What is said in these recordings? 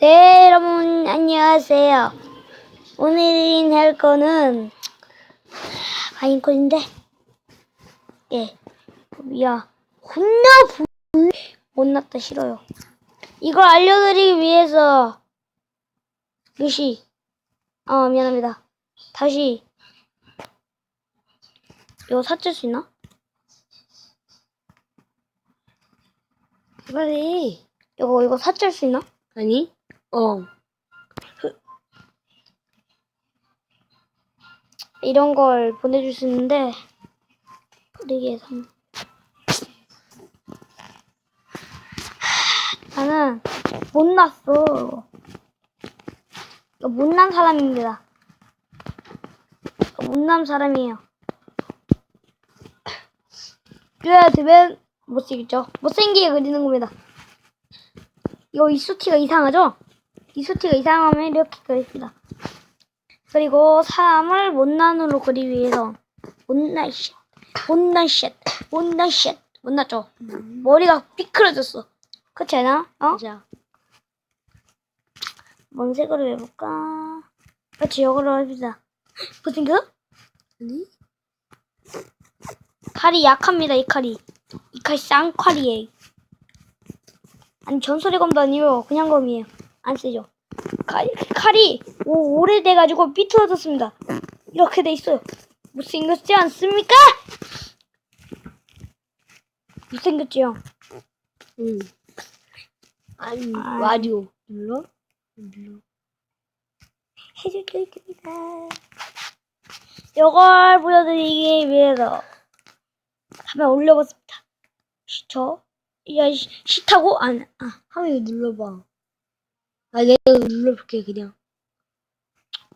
네, 여러분, 안녕하세요. 오늘 할 거는, 바인콘인데, 예, 야, 혼나, 부, 못났다, 싫어요. 이걸 알려드리기 위해서, 다시, 아, 미안합니다. 다시, 이거 삭제할 수 있나? 빨리. 이거, 이거 삭제할 수 있나? 아니? 어. 이런 걸 보내줄 수 있는데 그러기에서. 나는 못났어. 못난 사람입니다. 못난 사람이에요. 그래야 되면 못생겼죠. 못생기게 그리는 겁니다. 이거 이수티가 이상하죠 이수티가 이상하면 이렇게 그렸습니다 그리고 사람을 못난으로 그리기 위해서 못난 쉣, 못난 쉣, 못난 쉣, 못났죠? 머리가 삐뚤어졌어. 그렇지 않아? 어? 자. 뭔 색으로 해볼까? 그렇지, 이걸로 해보자. 못생겨? 아니? 칼이 약합니다, 이 칼이. 이 칼이 쌍칼이에요. 아니, 전설의 검도 아니고 그냥 검이에요. 안 쓰죠. 칼, 칼이 오, 오래돼가지고 삐뚤어졌습니다. 이렇게 돼 있어요. 못생겼지 않습니까? 못생겼지요? 응. 아니, 아. 와리오. 눌러? 눌러. 해줄게입니다. 이걸 보여드리기 위해서 한번 올려봤습니다. 시쳐? 야, 시, 시타고? 안, 아, 한번 이거 눌러봐. 아, 내가 이거 눌러볼게, 그냥.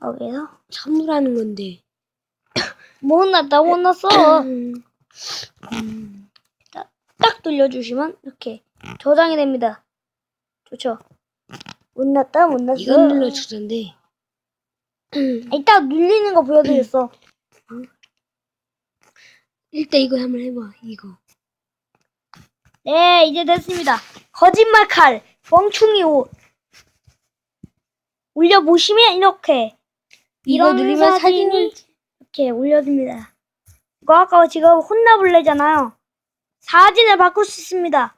여기서. 참으라는 건데. 못 났다, 못 났어. 음. 딱 돌려주시면 이렇게 저장이 됩니다. 좋죠? 못 났다, 못 났어. 이거 눌러주던데. 딱 눌리는 거 보여드렸어. 일단 이거 한번 해봐, 이거. 네, 이제 됐습니다. 거짓말 칼, 멍충이 옷. 올려보시면 이렇게. 이거 누르면 사진이. 이렇게 올려줍니다. 이거 아까 지금 혼나볼래잖아요. 사진을 바꿀 수 있습니다.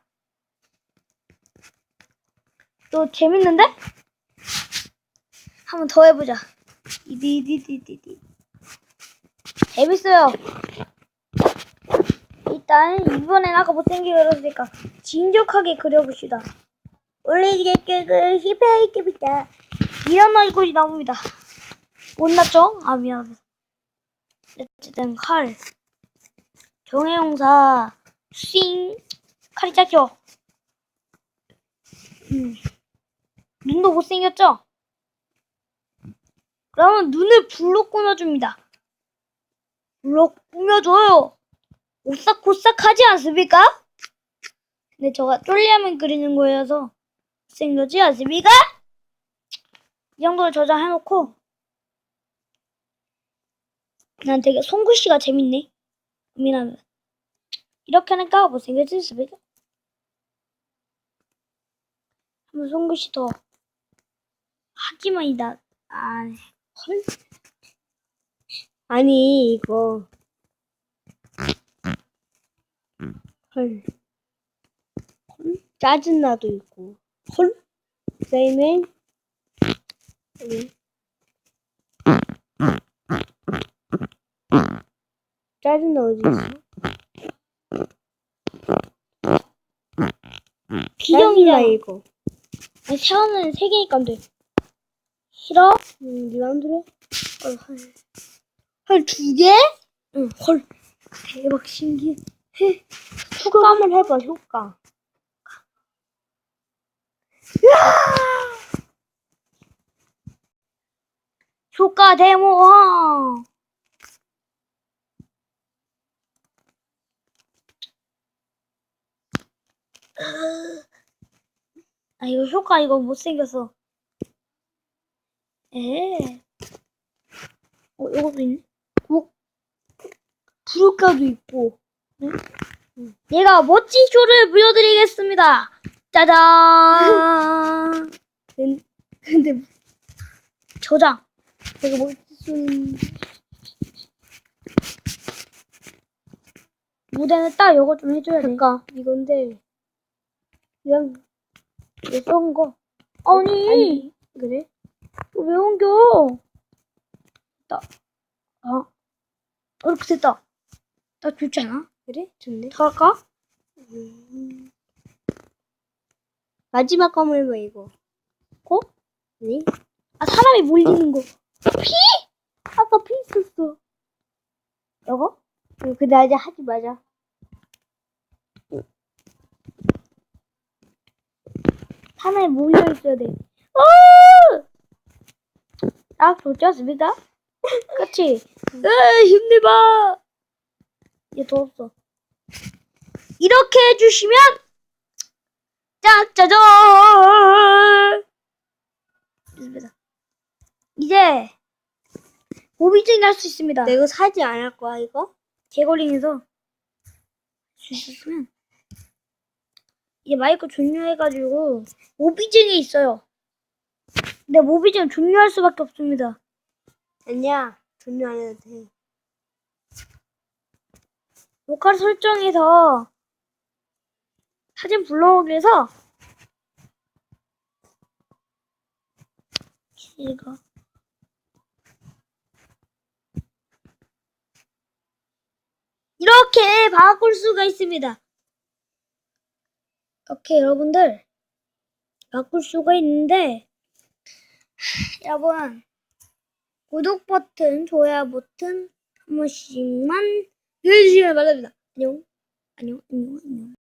또 재밌는데? 한번 더 해보자. 디디디디디. 재밌어요. 일단 이번엔 아까 못생기게 그렸으니까 진족하게 그려봅시다. 올리게 끄그 히페이크입니다. 이런 얼굴이 나옵니다. 못났죠? 아 미안합니다. 어쨌든 칼 정해용사 싱 칼이 작죠? 음. 눈도 못생겼죠? 그러면 눈을 불로 꾸며줍니다. 불로 꾸며줘요. 오싹고싹하지 않습니까? 근데 저가 쫄리하면 그리는 거여서 못생겼지 않습니까? 이 정도로 저장해놓고 난 되게 송글씨가 재밌네. 고민하면. 이렇게 하니까 못생겼지 않습니까? 한번 송글씨 더. 하지만 이다. 아, 헐. 아니, 이거. 헐. 헐? 짜증나도 있고. 헐? 그다음에, 짜증나 어디 있어? 짜증나, 이거. 아니, 세원은 세 개니까 안 돼. 싫어? 음, 네 마음대로 해. 어, 헐. 헐, 두 개? 응, 헐. 대박 신기해. 효과 한번 해봐, 효과. 효과 데모. 아 이거 효과 이거 못생겼어. 에. 어 이것도 있네. 불효과도 있고. 얘가 멋진 쇼를 보여드리겠습니다. 짜잔. 된, 근데 저장. 내가 뭐 무슨 무대는 딱 요거 좀 해줘야 돼. 잠깐 이건데 그냥 이거 썩은 거. 아니, 아니 그래? 이거 왜 옮겨? 됐다. 아, 이렇게 됐다. 딱 좋지 않아? 그래? 좋네. 더 할까? 음. 마지막 거 한번 해봐 이거. 어? 아니? 아, 사람이 몰리는 거. 피? 아까 피 있었어. 이거? 응, 근데 아직 하지 마자. 하나에 몰려 있어야 돼. 어! 딱 좋지 않습니까? 그치? 으, 힘내봐! 이제 더 없어. 이렇게 해주시면, 짝짜잔! 좋습니다. 이제, 오비증이 할 수 있습니다. 내가 사지 않을 거야 이거? 개걸링에서 수 있으면 이제 마이크 종료해가지고 모비증이 있어요. 근데 모비증 종료할 수밖에 없습니다. 아니야. 종료 안 해도 돼. 로컬 설정에서 사진 불러오기에서 이거 이렇게 바꿀 수가 있습니다. 이렇게 여러분들 바꿀 수가 있는데 여러분 구독 버튼, 좋아요 버튼 한 번씩만 눌러주시면 바랍니다. 안녕. 안녕, 안녕, 안녕.